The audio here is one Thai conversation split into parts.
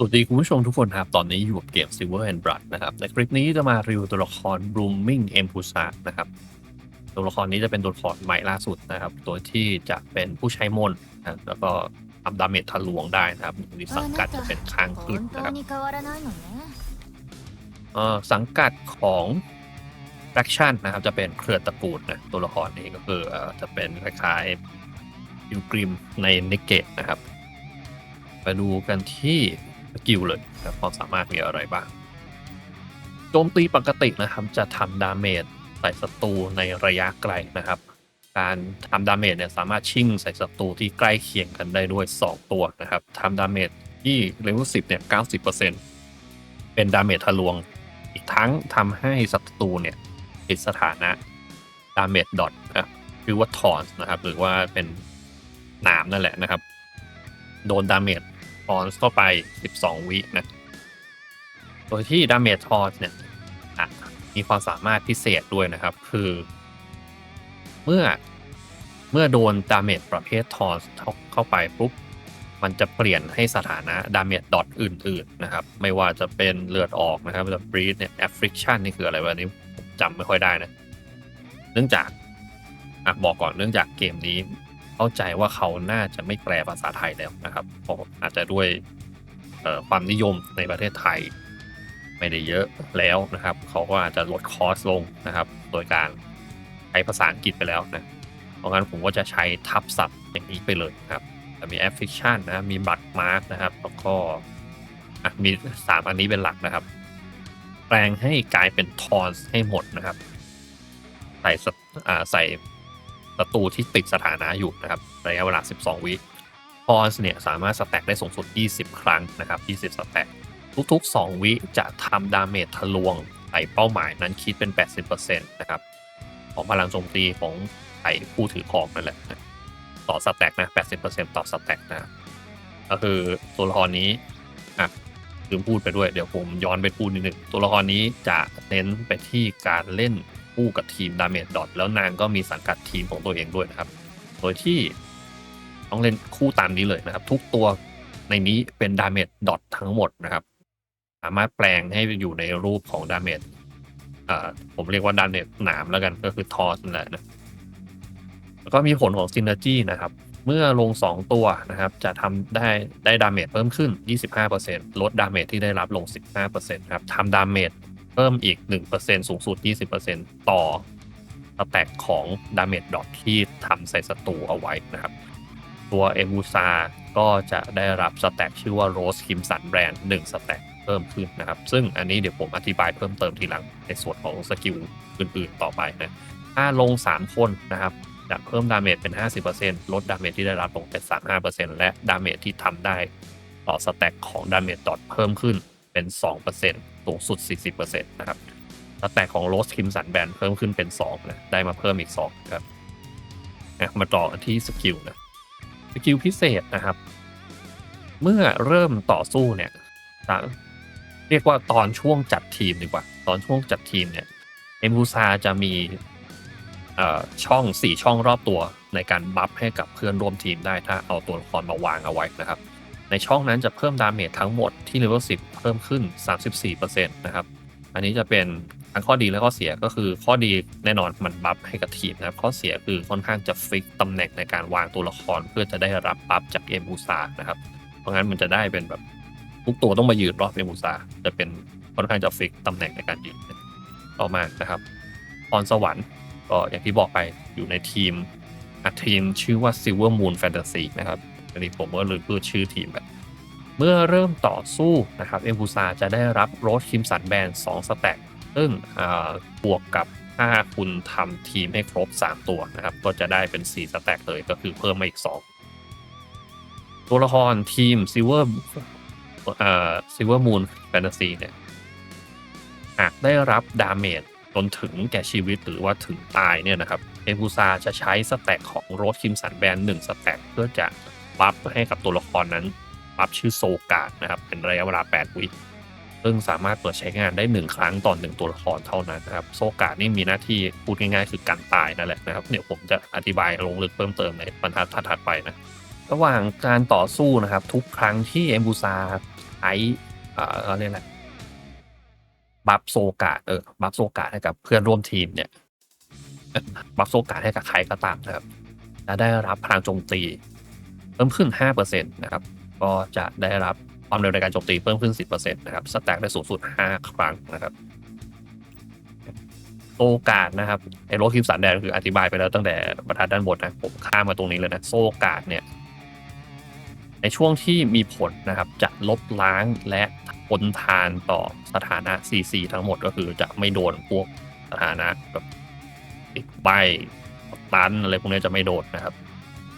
สวัสดีคุณผู้ชมทุกคนครับ ตอนนี้อยู่กับเกม Silver and Blood นะครับ ในคลิปนี้จะมารีวิวตัวละคร Blooming e m p u s a นะครับ ตัวละครนี้จะเป็นตัวละครใหม่ล่าสุดนะครับ ตัวที่จะเป็นผู้ใช้มนต์นะแล้วก็ทำดาเมจทะลวงได้นะครับมีสังกัดจะเป็นค้างคืนนะครับสังกัดของแฟคชัน n นะครับ จะเป็นเครือตระกูลนะ ตัวละครนี้ก็คือจะเป็นคล้ายๆยูกริมในนิกเกตนะครับไปดูกันที่ สกิลเลยนะครับความสามารถมีอะไรบ้าง โจมตีปกตินะครับ จะทำดาเมจใส่ศัตรูในระยะไกลนะครับ การทำดาเมจเนี่ยสามารถชิ่งใส่ศัตรูที่ใกล้เคียงกันได้ด้วย 2 ตัวนะครับทำดาเมจที่เลเวล10เนี่ย90%เป็นดาเมจทะลวง อีกทั้งทำให้ศัตรูเนี่ยติดสถานะดาเมจดอทนะคือว่าทอนนะครับ หรือว่าเป็นหนามนั่นแหละนะครับ โดนดาเมจ ทอนเข้าไป 12 วินะ โดยที่ดาเมจทอนเนี่ยมีความสามารถพิเศษด้วยนะครับ คือ เมื่อเมื่อโดนดาเมจประเภททอนเข้าไปปุ๊บ มันจะเปลี่ยนให้สถานะดาเมจดอทอื่น ๆ นะครับ ไม่ว่าจะเป็นเลือดออกนะครับจะบรีดเนี่ย affliction นี่คืออะไรวะนี้ผมจำไม่ค่อยได้นะ เนื่องจากอะบอกก่อนเนื่องจากเกมนี้ เข้าใจว่าเขาน่าจะไม่แปลภาษาไทยแล้วนะครับเพราะอาจจะด้วยความนิยมในประเทศไทย ไม่ได้เยอะแล้วนะครับ เขาก็อาจจะลดคอสลงนะครับ โดยการใช้ภาษาอังกฤษไปแล้วนะเพราะงั้นผมก็จะใช้ทับศัพท์อย่างนี้ไปเลยครับจะมี affliction นะมีบัตรมาร์กนะครับ แล้วก็มีสามอันนี้เป็นหลักนะครับ แปลงให้กลายเป็นทอนให้หมดนะครับ ใส่ใส่ ศัตรูที่ติดสถานะอยู่นะครับระยะเวลา 12 วิทอนเนี่ยสามารถสแต็กได้สูงสุด 20 ครั้งนะครับ 20 สแต็กทุกๆ 2 วิจะทำดาเมจทะลวงใส่เป้าหมายนั้นคิดเป็น 80%นะครับของพลังโจมตีของไอผู้ถือของนั่นแหละนะต่อสแต็กนะ 80%ต่อสแต็กนะ ก็คือตัวละครนี้อะลืมพูดไปด้วยเดี๋ยวผมย้อนไปพูดนิดนึงตัวละครนี้จะเน้นไปที่การเล่น คู่กับทีมดาเมจดอทแล้วนางก็มีสังกัดทีมของตัวเองด้วยนะครับ โดยที่ต้องเล่นคู่ตามนี้เลยนะครับ ทุกตัวในนี้เป็นดาเมจดอททั้งหมดนะครับ สามารถแปลงให้อยู่ในรูปของดาเมจผมเรียกว่าดาเมจหนามแล้วกันก็คือทอสนั่นแหละนะแล้วก็มีผลของซินเนอร์จีนะครับ เมื่อลง 2 ตัวนะครับ จะทำได้ได้ดาเมจเพิ่มขึ้น 25%ลดดาเมจที่ได้รับลง 15%ครับทำดาเมจ เพิ่มอีก 1%สูงสุด 20%ต่อสแต็กของดาเมจดอทที่ทำใส่ศัตรูเอาไว้นะครับ ตัวเอมูซาก็จะได้รับสแต็กชื่อว่าโรสคิมสันแบรนด์1สแต็กเพิ่มขึ้นนะครับ ซึ่งอันนี้เดี๋ยวผมอธิบายเพิ่มเติมทีหลังในส่วนของสกิลอื่นๆต่อไปนะถ้าลง 3 คนนะครับจะเพิ่มดาเมจเป็น 50%ลดดาเมจที่ได้รับลงเป็น35%และดาเมจที่ทำได้ต่อสแต็กของดาเมจดอทเพิ่มขึ้น เป็น 2%สูงสุด 40%นะครับสแต็กของโรสคิมสันแบนเพิ่มขึ้นเป็น2นะได้มาเพิ่มอีก2ครับนะมาต่อที่สกิลนะสกิลพิเศษนะครับ เมื่อเริ่มต่อสู้เนี่ยเรียกว่าตอนช่วงจัดทีมดีกว่า ตอนช่วงจัดทีมเนี่ยเอมูซาจะมีช่อช่อง 4 ช่องรอบตัวในการบัฟให้กับเพื่อนร่วมทีมได้ถ้าเอาตัวละครมาวางเอาไว้นะครับ ในช่องนั้นจะเพิ่มดาเมจทั้งหมดที่เลเวล10 เพิ่มขึ้น 34%นะครับ อันนี้จะเป็นทั้งข้อดีและข้อเสียก็คือข้อดีแน่นอนมันบัฟให้กับทีมนะครับ ข้อเสียคือค่อนข้างจะฟิกตำแหน่งในการวางตัวละครเพื่อจะได้รับบัฟจากเอมูซานะครับ เพราะงั้นมันจะได้เป็นแบบทุกตัวต้องมายืนรอบเอมูซาจะเป็นค่อนข้างจะฟิกตำแหน่งในการยืนต่อมานะครับพรสวรรค์ก็อย่างที่บอกไปอยู่ในทีมอะทีมชื่อว่า Silver Moon Fantasy นะครับ อันนี้ผมก็ลืมพูดชื่อทีมแบบเมื่อเริ่มต่อสู้นะครับ เอมบูซาจะได้รับโรสคิมสันแบน2สแต็กซึ่งบวกกับถ้าคุณทำทีมให้ครบ 3 ตัวนะครับ ก็จะได้เป็น 4 สแต็กเลยก็คือเพิ่มมาอีก 2 ตัวละครทีมซิเวอร์เอ่อซิเวอร์มูนแฟนตาซีเนี่ยหากได้รับดาเมจจนถึงแก่ชีวิตหรือว่าถึงตายเนี่ยนะครับเอมบูซาจะใช้สแต็กของโรสคิมสันแบน1สแต็กเพื่อจะ บัฟให้กับตัวละครนั้นบัฟชื่อโซกาดนะครับ เป็นระยะเวลา 8 วิซึ่งสามารถเปิดใช้งานได้ 1 ครั้งต่อหนึ่งตัวละครเท่านั้นนะครับ โซกาดนี่มีหน้าที่พูดง่ายๆ คือการตายนั่นแหละนะครับ เดี๋ยวผมจะอธิบายลงลึกเพิ่มเติมในบรรทัดถัดไปนะ ระหว่างการต่อสู้นะครับ ทุกครั้งที่เอมบูซาใช้อ่าเขาเรียกอะไรบัฟโซกาดเออบัฟโซกาดให้กับเพื่อนร่วมทีมเนี่ยบัฟโซกาดให้กับใครก็ตามนะครับจะได้รับพลังโจมตี พิ่มขึ้น 5%นะครับ ก็จะได้รับความเร็วในการโจมตีเพิ่มขึ้น 10%นะครับ สแต็กได้สูงสุด 5 ครั้งนะครับโซกาดนะครับไอ้โรคคิมสันแดนคืออธิบายไปแล้วตั้งแต่บรรทัดด้านบนนะ ผมข้ามมาตรงนี้เลยนะโซกาดเนี่ย ในช่วงที่มีผลนะครับ จะลบล้างและทนทานต่อสถานะ CC ทั้งหมดก็คือจะไม่โดนพวกสถานะแบบติดใบตันอะไรพวกนี้จะไม่โดนนะครับ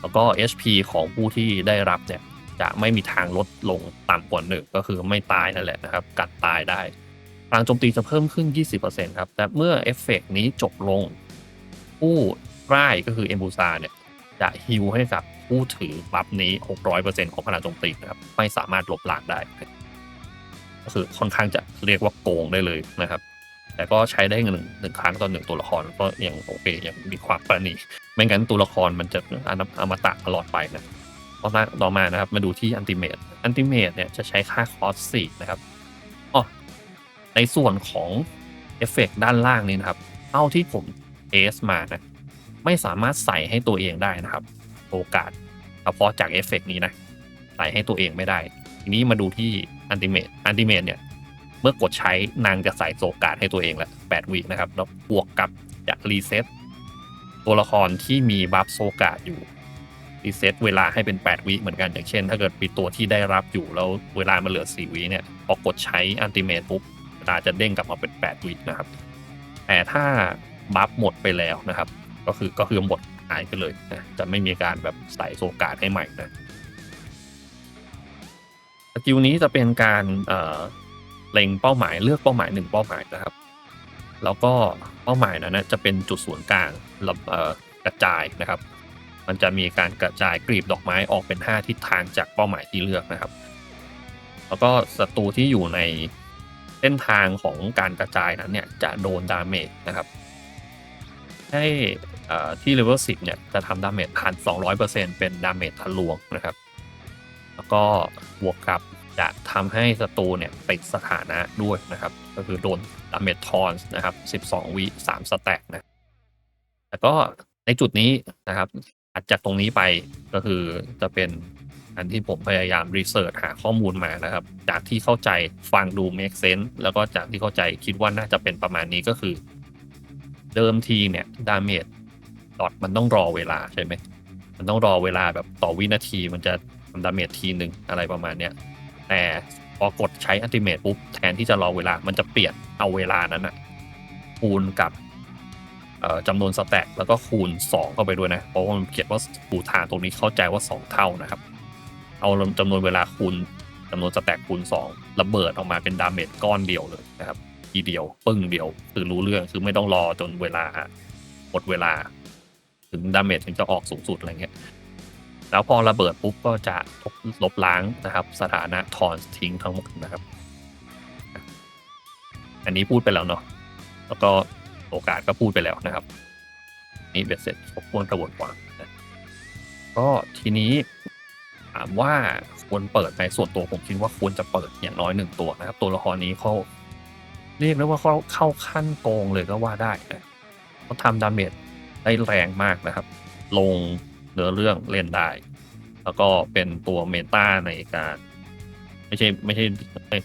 แล้วก็ HP ของผู้ที่ได้รับเนี่ยจะไม่มีทางลดลงต่ำกว่าหนึ่งก็คือไม่ตายนั่นแหละนะครับ กัดตายได้พลังโจมตีจะเพิ่มขึ้น 20%ครับ แต่เมื่อเอฟเฟกต์นี้จบลง ผู้ร่ายก็คือเอมบูซาเนี่ยจะฮิวให้กับผู้ถือบัฟนี้ 600%ของพลังโจมตีนะครับ ไม่สามารถลบล้างได้ ก็คือค่อนข้างจะเรียกว่าโกงได้เลยนะครับ แต่ก็ใช้ได้หนึ่งหนึ่งครั้งต่อหนึ่งตัวละครก็ยังโอเคยังมีความประณี ไม่งั้นตัวละครมันจะอมตะตลอดไปนะต่อมาต่อมานะครับ มาดูที่อันติเมตอันติเมตเนี่ยจะใช้ค่าคอสสี่นะครับอ๋อในส่วนของเอฟเฟกด้านล่างนี้นะครับเท่าที่ผมเทสมานะ ไม่สามารถใส่ให้ตัวเองได้นะครับ โอกาสเฉพาะจากเอฟเฟกนี้นะ ใส่ให้ตัวเองไม่ได้ ทีนี้มาดูที่อันติเมตอันติเมตเนี่ยเมื่อกดใช้นางจะใส่โอกาสให้ตัวเองละ8วินะครับแล้วบวกกับจะรีเซ็ต ตัวละครที่มีบัฟโซกาดอยู่รีเซ็ตเวลาให้เป็น 8 วิเหมือนกันอย่างเช่น ถ้าเกิดมีตัวที่ได้รับอยู่แล้วเวลามันเหลือ 4 วิเนี่ยพอกดใช้อันติเมตปุ๊บเวลาจะเด้งกลับมาเป็น 8 วินะครับ แต่ถ้าบัฟหมดไปแล้วนะครับ ก็คือก็คือหมดหายไปเลยนะจะไม่มีการแบบใส่โซกาดให้ใหม่นะสกิลนี้จะเป็นการเเล็งเป้าหมายเลือกเป้าหมายหนึ่งเป้าหมายนะครับ แล้วก็เป้าหมายนั้นจะเป็นจุดศูนย์กลางระกระจายนะครับ มันจะมีการกระจายกลีบดอกไม้ออกเป็น 5 ทิศทางจากเป้าหมายที่เลือกนะครับ แล้วก็ศัตรูที่อยู่ในเส้นทางของการกระจายนั้นเนี่ยจะโดนดาเมจนะครับ ให้ที่เลเวล10เนี่ยจะทำดาเมจพันสองร้อยเปอร์เซ็นเป็นดาเมจทะลวงนะครับ แล้วก็บวกกับ จะทำให้ศัตรูเนี่ยติดสถานะด้วยนะครับ ก็คือโดนดาเมจทอนนะครับ 12 วิ 3 สแต็กนะแล้วก็ในจุดนี้นะครับถัดจากตรงนี้ไปก็คือจะเป็นอันที่ผมพยายามรีเสิร์ชหาข้อมูลมานะครับ จากที่เข้าใจฟังดู make sense แล้วก็จากที่เข้าใจคิดว่าน่าจะเป็นประมาณนี้ก็คือ เดิมทีเนี่ยดาเมจดอทมันต้องรอเวลาใช่ไหมมันต้องรอเวลาแบบต่อวินาทีมันจะทำดาเมจทีหนึ่งอะไรประมาณเนี้ย แต่พอกดใช้อัลติเมทปุ๊บแทนที่จะรอเวลา มันจะเปลี่ยนเอาเวลานั้นอะคูณกับจำนวนสแต็กแล้วก็คูณ 2 เข้าไปด้วยนะ เพราะว่ามันเขียนว่าปูทางตรงนี้เข้าใจว่า 2 เท่านะครับ เอาจำนวนเวลาคูณจำนวนสแต็กคูณ 2 ระเบิดออกมาเป็นดาเมจก้อนเดียวเลยนะครับ ทีเดียว ปึ้งเดียว คือรู้เรื่องคือไม่ต้องรอจนเวลาหมดเวลา ถึงดาเมจถึงจะออกสูงสุดอะไรเงี้ย แล้วพอระเบิดปุ๊บก็จะลบล้างนะครับ สถานะทอนทิ้งทั้งหมดนะครับ อันนี้พูดไปแล้วเนาะแล้วก็โอกาสก็พูดไปแล้วนะครับ นี่เบ็ดเสร็จครบถ้วนกระบวนการนะก็ทีนี้ถามว่าควรเปิดในส่วนตัวผมคิดว่าควรจะเปิดอย่างน้อยหนึ่งตัวนะครับ ตัวละครนี้เขาเรียกได้ว่าเขาเข้าขั้นโกงเลยก็ว่าได้นะเขาทำดาเมจได้แรงมากนะครับ ลง เนื้อเรื่องเล่นได้ แล้วก็เป็นตัวเมตาในการ ไม่ใช่ไม่ใช่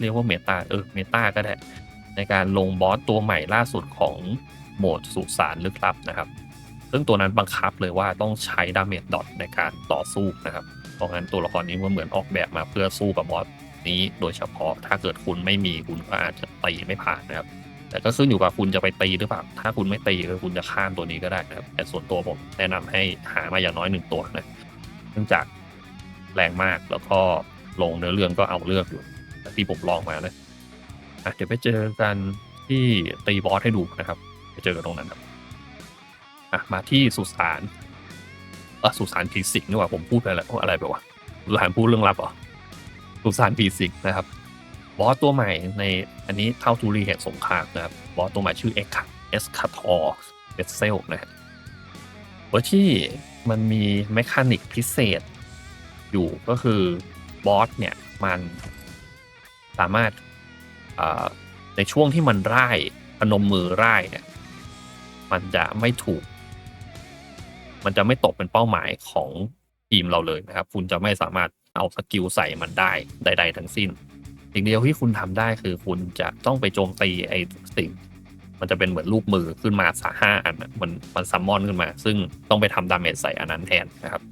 เรียกว่าเมตาเออเมตาก็ได้ ในการลงบอสตัวใหม่ล่าสุดของโหมดสุสานลึกลับนะครับ ซึ่งตัวนั้นบังคับเลยว่าต้องใช้ดาเมจดอทในการต่อสู้นะครับเพราะงั้นตัวละครนี้มันเหมือนออกแบบมาเพื่อสู้กับบอสนี้โดยเฉพาะถ้าเกิดคุณไม่มีคุณก็อาจจะตีไม่ผ่านนะครับ แต่ก็ขึ้นอยู่กับคุณจะไปตีหรือเปล่า ถ้าคุณไม่ตีก็คุณจะข้ามตัวนี้ก็ได้นะครับ แต่ส่วนตัวผมแนะนำให้หามาอย่างน้อยหนึ่งตัวนะ เนื่องจากแรงมากแล้วก็ลงเนื้อเรื่องก็เอาเรื่องอยู่ที่ผมลองมานะอะเดี๋ยวไปเจอกันที่ตีบอสให้ดูนะครับ ไปเจอกันตรงนั้นครับอะมาที่สุสานเออสุสานผีสิงนี่ว่าผมพูดไปแล้วอะไรไปวะสุสานพูดเรื่องลับเหรอสุสานผีสิงนะครับ บอสตัวใหม่ในอันนี้เท่าทูรีแห่งสงครามนะครับบอสตัวใหม่ชื่อเอ็กเอสคาทอร์เบสเซลนะฮะโดยที่มันมีแมคานิกพิเศษ อยู่ก็คือบอสเนี่ยมันสามารถในช่วงที่มันร่ายพนมมือร่ายเนี่ยมันจะไม่ถูก มันจะไม่ตกเป็นเป้าหมายของทีมเราเลยนะครับ คุณจะไม่สามารถเอาสกิลใส่มันได้ใด ๆ ทั้งสิ้น สิ่งเดียวที่คุณทำได้คือคุณจะต้องไปโจมตีไอ้สิ่ง มันจะเป็นเหมือนลูกมือขึ้นมาสาห้าอันมันมันซัมมอนขึ้นมา ซึ่งต้องไปทำดาเมจใส่อันนั้นแทนนะครับ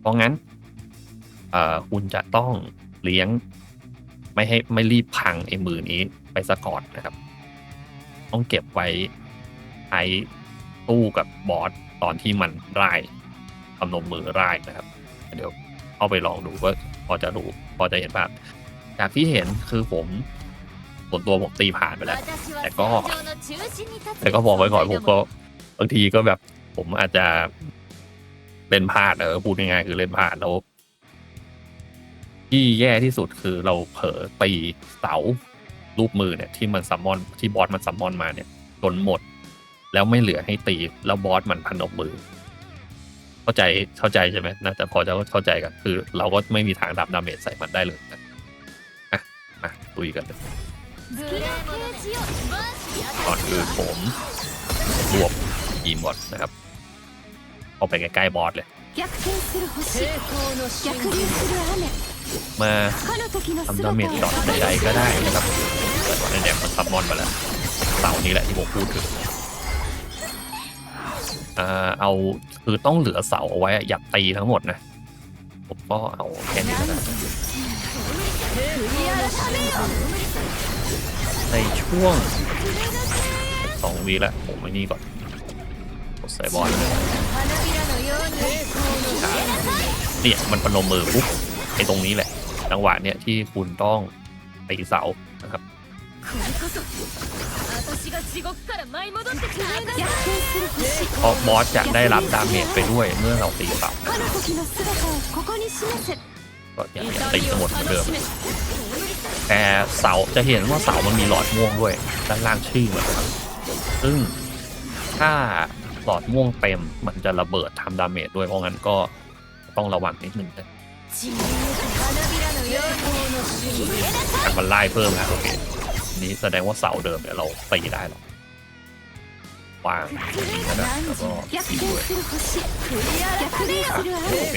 เพราะงั้นคุณจะต้องเลี้ยงไม่ให้ไม่รีบพังไอ้มือนี้ไปซะก่อนนะครับ ต้องเก็บไว้ใช้ตู้กับบอสตอนที่มันร่ายทำนมมือร่ายนะครับ เดี๋ยวเข้าไปลองดูก็พอจะรู้พอจะเห็นภาพ จากที่เห็นคือผมส่วนตัวผมตีผ่านไปแล้ว แต่ก็ แต่ก็บอกไว้ก่อนผมก็บางทีก็แบบ ผมอาจจะเล่นพลาดเออพูดง่ายๆคือเล่นพลาดแล้ว ที่แย่ที่สุดคือเราเผลอตีเสารูปมือเนี่ยที่มันซัมมอนที่บอสมันซัมมอนมาเนี่ยจนหมด แล้วไม่เหลือให้ตีแล้วบอสมันพนมมือ เข้าใจเข้าใจใช่ไหมนะแต่พอจะเข้าใจกันคือ เราก็ไม่มีทางดับดาเมจใส่มันได้เลยนะอะ มาตุยกันก่อนคือผมรวบยีมอดนะครับ เอาไปใกล้ๆบอสเลย มาทำดาเมจช็อตใดๆก็ได้นะครับแต่แดงมันซับมอนไปแล้วเสานี้แหละที่ผมพูดถึงเอาคือต้องเหลือเสาเอาไว้อยากตีทั้งหมดนะ ผมก็เอาแค่นี้นะ ในช่วงสอวีแล้วผมไม่นี่ก่อนกดใส่บอลเนี่ยมันประนมมือปุ๊บไอ้ตรงนี้แหละ จังหวะเนี่ยที่คุณต้องตีเสานะครับเพราะบอสจะได้รับดาเมจไปด้วยเมื่อเราตีเสา ก็ยังตีหมดเหมือนเดิมแต่เสาจะเห็นว่าเสามันมีหลอดม่วงด้วยด้านล่างชื่อเหมือนกันซึ่งถ้าหลอดม่วงเต็มมันจะระเบิดทำดาเมจด้วยเพราะงั้นก็ต้องระวังนิดนึงนะมันไล่เพิ่มแล้วโอเคนี้แสดงว่าเสาเดิมเนี่ยเราตีได้หรอ ปางนะแล้วก็ด้วยโอเค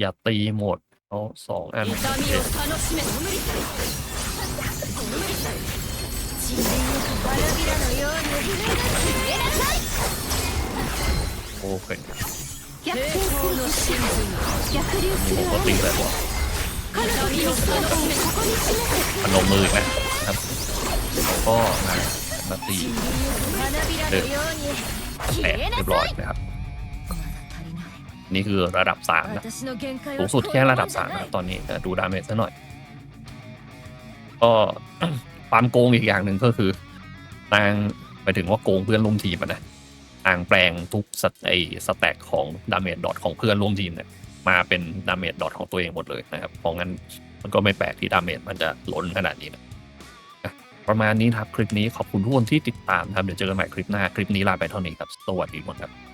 อย่าตีหมดเอาสองอันโอเคปกติแล้วพนมมือนะครับ แล้วก็มามาตีเดิมแตะเรียบร้อยนะครับ นี่คือระดับสามนะสูงสุดแค่ระดับสามนะตอนนี้แต่ดูดาเมจซะหน่อย ก็ความโกงอีกอย่างหนึ่งก็คือนางไปถึงว่าโกงเพื่อนร่วมทีมอะนะนางแปลงทุกสเตไอสแต็กของดาเมจดอทของเพื่อนร่วมทีมเนี่ยมาเป็นดาเมจดอทของตัวเองหมดเลยนะครับ เพราะงั้นมันก็ไม่แปลกที่ดาเมจมันจะล้นขนาดนี้นะ ประมาณนี้ครับคลิปนี้ขอบคุณทุกคนที่ติดตามครับเดี๋ยวเจอกันใหม่คลิปหน้าคลิปนี้ลาไปเท่านี้ครับสวัสดีหมดครับ